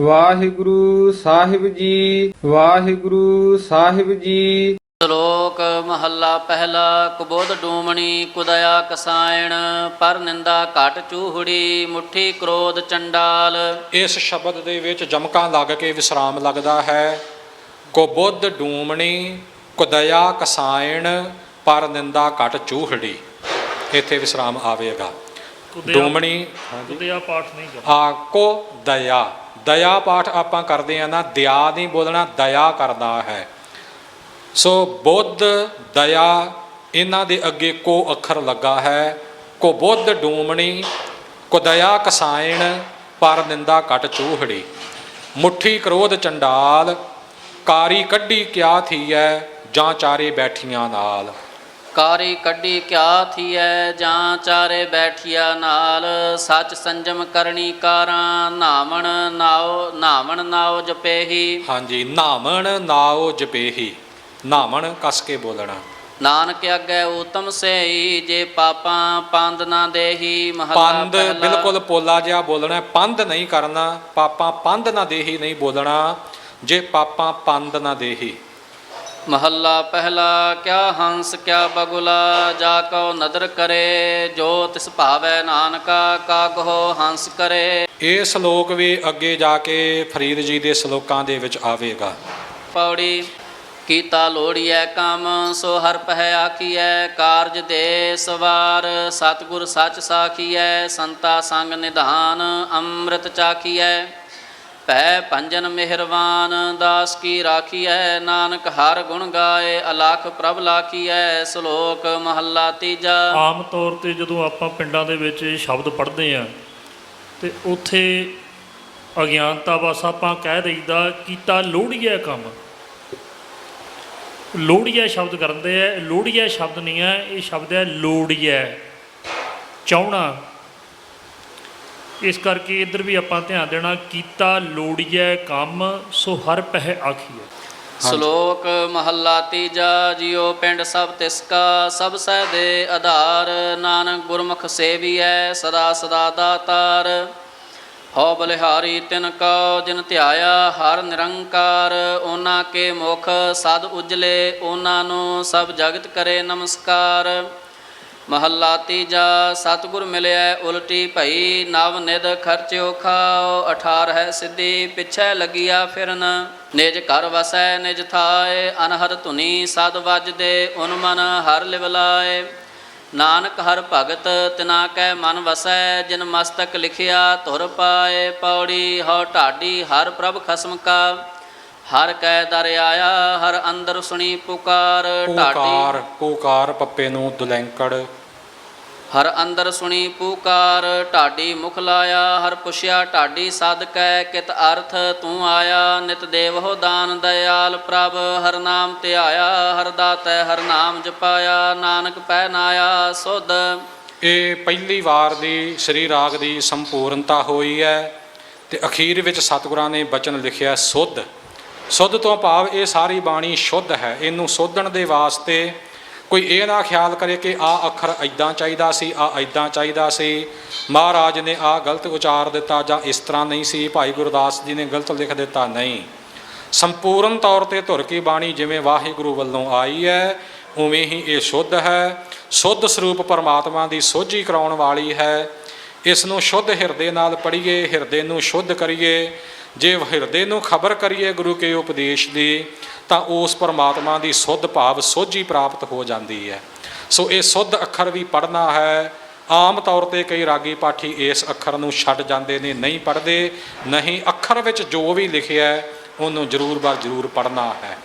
ਵਾਹਿਗੁਰੂ ਸਾਹਿਬ ਜੀ ਵਾਹਿਗੁਰੂ ਸਾਹਿਬ ਜੀ। ਸ਼ਲੋਕ ਮਹੱਲਾ ਪਹਿਲਾ ਕੁਬੋਧ ਡੂਮਣੀ ਕੁਦਇਆ ਕਸਾਇਣ ਪਰ ਨਿੰਦਾ ਘਟ ਚੂਹੜੀ ਮੁੱਠੀ ਕ੍ਰੋਧ ਚੰਡਾਲ। ਇਸ ਸ਼ਬਦ ਦੇ ਵਿੱਚ ਜਮਕਾਂ ਲੱਗ ਕੇ ਵਿਸਰਾਮ ਲੱਗਦਾ ਹੈ। ਕੋ ਬੁੱਧ ਡੂਮਣੀ ਕੁਦਇਆ ਕਸਾਇਣ ਪਰ ਨਿੰਦਾ ਘਟ ਚੂਹੜੀ। ਇੱਥੇ ਵਿਸਰਾਮ ਆਵੇਗਾ। ਡੂਮਣੀ ਕੁਦਿਆ ਪਾਠ ਨਹੀਂ ਕਰਨਾ। ਆਕੋ ਦਇਆ ਦਇਆ ਪਾਠ ਆਪਾਂ ਕਰਦੇ ਆ ਨਾ ਦਿਆ ਨਹੀਂ ਬੋਲਣਾ, ਦਇਆ ਕਰਦਾ ਹੈ। ਸੋ ਬੁੱਧ, ਦਇਆ, ਇਹਨਾਂ ਦੇ ਅੱਗੇ ਕੋ ਅੱਖਰ ਲੱਗਾ ਹੈ। ਕੋ ਬੁੱਧ ਡੂਮਣੀ, ਕੋ ਦਇਆ ਕਸਾਇਣ, ਪਰ ਨਿੰਦਾ ਘਟ ਚੂਹੜੀ। ਮੁੱਠੀ ਕ੍ਰੋਧ ਚੰਡਾਲ, ਕਾਰੀ ਕੱਢੀ ਕਿਆ ਥੀਐ, ਜਾਂ ਚਾਰੇ ਬੈਠੀਆਂ ਨਾਲ। ਕਾਰੀ ਕੱਢੀ ਕਿਆ ਥੀਐ ਜਾਂ ਚਾਰੇ ਬੈਠੀਆ ਨਾਲ ਸੱਚ ਸੰਜਮ ਕਰਨੀ ਕਾਰਾਂ ਨਾਵਣ ਨਾਉ ਨਾਵਣ ਨਾਉ ਜਪੇਹੀ ਹਾਂਜੀ ਨਾਮਣ ਨਾਉ ਜਪੇਹੀ ਨਾਮਣ ਕਸ ਕੇ ਬੋਲਣਾ ਨਾਨਕ ਅੱਗੇ ਉਤਮ ਸੇਈ ਜੇ ਪਾਪਾਂ ਪੰਦ ਨਾ ਦੇਹੀ ਮਹੱਲਾ ਪੰਦ। ਬਿਲਕੁਲ ਪੋਲਾ ਜਿਹਾ ਬੋਲਣਾ। ਪੰਦ ਨਹੀਂ ਕਰਨਾ ਪਾਪਾਂ ਪੰਦ ਨਾ ਦੇਹੀ ਨਹੀਂ ਬੋਲਣਾ ਜੇ ਪਾਪਾਂ ਪੰਦ ਨਾ ਦੇਹੀ ਮਹੱਲਾ ਪਹਿਲਾ ਕਿਆ ਹੰਸ ਕਿਆ ਬਗੁਲਾ ਜਾ ਕਉ ਨਦਰ ਕਰੇ ਜੋ ਤਿਸ ਭਾਵੈ ਨਾਨਕਾ ਕਾਗੋ ਹੰਸ ਕਰੇ। ਇਹ ਸ਼ਲੋਕ ਵੀ ਅੱਗੇ ਜਾ ਕੇ ਫਰੀਦ ਜੀ ਦੇ ਸ਼ਲੋਕਾਂ ਦੇ ਵਿੱਚ ਆਵੇਗਾ। ਪੌੜੀ ਕੀਤਾ ਲੋੜੀਐ ਕੰਮ ਸੋ ਹਰ ਪਹਿ ਆਖੀਐ ਕਾਰਜ ਦੇ ਸਵਾਰ ਸਤਿਗੁਰ ਸੱਚ ਸਾਖੀਐ ਸੰਤਾ ਸੰਗ ਨਿਧਾਨ ਅੰਮ੍ਰਿਤ ਚਾਖੀਐ। ਭੈ ਪੰਜਨ ਮਿਹਰਵਾਨ, ਦਾਸ ਕੀ ਰਾਖੀਐ? ਨਾਨਕ ਹਰ ਗੁਣ ਗਾਏ, ਅਲਖ ਪ੍ਰਭ ਲਾਖੀਐ, ਸ਼ਲੋਕ ਮਹੱਲਾ ਤੀਜਾ। ਆਮ ਤੌਰ ਤੇ ਜਦੋਂ ਆਪਾਂ ਪਿੰਡਾਂ ਦੇ ਵਿੱਚ ਇਹ ਸ਼ਬਦ ਪੜ੍ਹਦੇ ਆ ਤੇ ਉੱਥੇ ਅਗਿਆਨਤਾ ਬਸ ਆਪਾਂ ਕਹਿ ਦਈਦਾ, ਕੀਤਾ ਲੋੜੀਆ ਕੰਮ। ਲੋੜੀਆ ਸ਼ਬਦ ਕਰਦੇ ਆ ਲੋੜੀਆ ਸ਼ਬਦ ਨਹੀਂ ਹੈ ਇਹ ਸ਼ਬਦ ਹੈ ਲੋੜੀਆ ਚਾਹਣਾ। ਇਸ ਕਰਕੇ ਇੱਧਰ ਵੀ ਆਪਾਂ ਧਿਆਨ ਦੇਣਾ, ਕੀਤਾ ਲੋੜੀਆ ਕੰਮ, ਸੋ ਹਰ ਪਹਿ ਆਖੀਐ। ਸ਼ਲੋਕ ਮਹੱਲਾ ਤੀਜਾ, ਜਿਉ ਪਿੰਡ ਸਭ ਤਿਸ ਕਾ ਸਭ ਸਹਿ ਦੇ ਆਧਾਰ, ਨਾਨਕ ਗੁਰਮੁਖ ਸੇਵੀਐ, ਸਦਾ ਸਦਾ ਦਾਤਾਰ। ਹਉ ਬਲਿਹਾਰੀ ਤਿਨ ਕਉ, ਜਿਨ ਧਿਆਇਆ ਹਰ ਨਿਰੰਕਾਰ। ਉਹਨਾਂ ਕੇ ਮੁਖ ਸਦ ਉਜਲੇ ਉਹਨਾਂ ਨੂੰ ਸਭ ਜਗਤ ਕਰੇ ਨਮਸਕਾਰ। ਮਹੱਲਾ ਤੀਜਾ, ਸਤਿਗੁਰ ਮਿਲਿਆ ਉਲਟੀ ਭਈ, ਨਵ ਨਿਦ ਖਰਚਿਓ ਖਾਓ 18 ਹੈ ਸਿੱਧੀ, ਪਿਛੈ ਲੱਗਿਆ ਫਿਰਨ। ਨਿਜ ਘਰ ਵਸੈ, ਨਿਜ ਥਾਏ, ਅਨਹਦ ਧੁਨੀ, ਸਦ ਵੱਜਦੇ ਉਨ ਮਨ ਹਰ ਲਿਵਲਾਏ ਨਾਨਕ ਹਰ ਭਗਤ, ਤਿਨਾ ਕੈ ਮਨ ਵਸੈ, ਜਿਨ ਮਸਤਕ ਲਿਖਿਆ ਧੁਰ ਪਾਏ। ਪੌੜੀ, ਹਉ ਢਾਡੀ, ਹਰ ਪ੍ਰਭ ਖਸਮ ਕਾ। ਹਰ ਕੈ ਦਰ ਆਇਆ, ਹਰ ਅੰਦਰ ਸੁਣੀ ਪੁਕਾਰ। ਢਾਡੀ ਪੂਕਾਰ ਪੂਕਾਰ, ਪੱਪੇ ਨੂੰ ਦੁਲੈਂਕੜ ਹਰ ਅੰਦਰ ਸੁਣੀ ਪੁਕਾਰ, ਢਾਡੀ ਮੁਖ ਲਾਇਆ, ਹਰ ਪੁੱਛਿਆ ਢਾਡੀ ਸਦ ਕੈ ਕਿਤ ਅਰਥ ਤੂੰ ਆਇਆ, ਨਿਤ ਦੇਵ ਹੋ ਦਾਨ ਦਇਆਲ ਪ੍ਰਭ, ਹਰ ਨਾਮ ਧਿਆਇਆ, ਹਰ ਦਾਤੈ ਹਰ ਨਾਮ ਜਪਾਇਆ, ਨਾਨਕ ਪੈ ਨਾਇਆ, ਸੁਧ। ਇਹ ਪਹਿਲੀ ਵਾਰ ਦੀ ਸ੍ਰੀ ਰਾਗ ਦੀ ਸੰਪੂਰਨਤਾ ਹੋਈ ਹੈ ਤੇ ਅਖੀਰ ਵਿੱਚ ਸਤਿਗੁਰਾਂ ਨੇ ਬਚਨ ਲਿਖਿਆ ਸੁੱਧ। ਸੁੱਧ ਤੋਂ ਭਾਵ ਇਹ ਸਾਰੀ ਬਾਣੀ ਸ਼ੁੱਧ ਹੈ, ਇਹਨੂੰ ਸੋਧਣ ਦੇ ਵਾਸਤੇ ਕੋਈ ਇਹ ਨਾ ਖਿਆਲ ਕਰੇ ਕਿ ਆ ਅੱਖਰ ਐਦਾਂ ਚਾਹੀਦਾ ਸੀ, ਆ ਐਦਾਂ ਚਾਹੀਦਾ ਸੀ। ਮਹਾਰਾਜ ਨੇ ਆ ਗਲਤ ਉਚਾਰ ਦਿੱਤਾ ਜਾਂ ਇਸ ਤਰ੍ਹਾਂ ਨਹੀਂ ਸੀ, ਭਾਈ ਗੁਰਦਾਸ ਜੀ ਨੇ ਗਲਤ ਲਿਖ ਦਿੱਤਾ ਨਹੀਂ। ਸੰਪੂਰਨ ਤੌਰ ਤੇ ਧੁਰ ਕੀ ਬਾਣੀ ਜਿਵੇਂ ਵਾਹਿਗੁਰੂ ਵੱਲੋਂ ਆਈ ਹੈ, ਉਵੇਂ ਹੀ ਇਹ ਸ਼ੁੱਧ ਹੈ। ਸ਼ੁੱਧ ਸਰੂਪ ਪਰਮਾਤਮਾ ਦੀ ਸੋਝੀ ਕਰਾਉਣ ਵਾਲੀ ਹੈ। ਇਸ ਨੂੰ ਸ਼ੁੱਧ ਹਿਰਦੇ ਨਾਲ ਪੜ੍ਹੀਏ, ਹਿਰਦੇ ਨੂੰ ਸ਼ੁੱਧ ਕਰੀਏ। ਜੇ ਹਿਰਦੇ ਨੂੰ ਖਬਰ ਕਰੀਏ ਗੁਰੂ ਕੇ ਉਪਦੇਸ਼ ਦੀ, ਤਾਂ ਉਸ ਪਰਮਾਤਮਾ ਦੀ ਸੁੱਧ ਭਾਵ ਸੋਝੀ ਪ੍ਰਾਪਤ ਹੋ ਜਾਂਦੀ ਹੈ। ਸੋ ਇਹ ਸੁੱਧ ਅੱਖਰ ਵੀ ਪੜ੍ਹਨਾ ਹੈ। ਆਮ ਤੌਰ ਤੇ ਕਈ ਰਾਗੀ ਪਾਠੀ ਇਸ ਅੱਖਰ ਨੂੰ ਛੱਡ ਜਾਂਦੇ ਨੇ, ਨਹੀਂ ਪੜ੍ਹਦੇ, ਨਹੀਂ ਅੱਖਰ ਵਿੱਚ ਜੋ ਵੀ ਲਿਖਿਆ, ਉਹਨੂੰ ਜ਼ਰੂਰ ਬਰ ਜ਼ਰੂਰ ਪੜ੍ਹਨਾ ਹੈ।